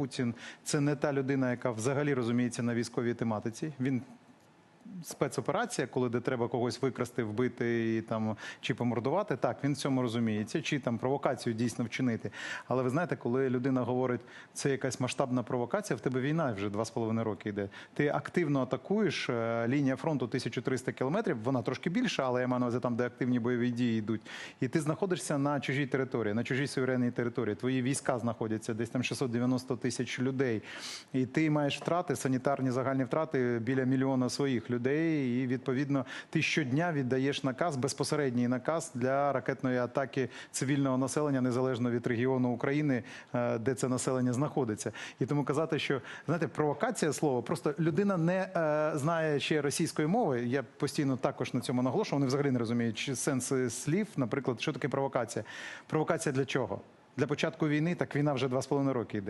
Путін це не та людина, яка взагалі розуміється на військовій тематиці. Він спецоперація, коли де треба когось викрасти, вбити і там чи помордувати. Так, він в цьому розуміється, чи там провокацію дійсно вчинити. Але ви знаєте, коли людина говорить, це якась масштабна провокація, в тебе війна вже два з половиною роки йде. Ти активно атакуєш. е, Лінія фронту 1300 кілометрів. Вона трошки більша, але я маю на увазі там, де активні бойові дії йдуть. І ти знаходишся на чужій території, на чужій суверенній території. Твої війська знаходяться десь там 690 тисяч людей. І ти маєш втрати, санітарні загальні втрати біля мільйона своїх людей. І відповідно ти щодня віддаєш наказ, безпосередній наказ для ракетної атаки цивільного населення, незалежно від регіону України, е, де це населення знаходиться. І тому казати, що знаєте, провокація слово, просто людина не е, знає ще російської мови. Я постійно також на цьому наголошую. Вони взагалі не розуміють чи сенси слів. Наприклад, що таке провокація? Провокація для чого? Для початку війни так війна вже два з половиною роки йде.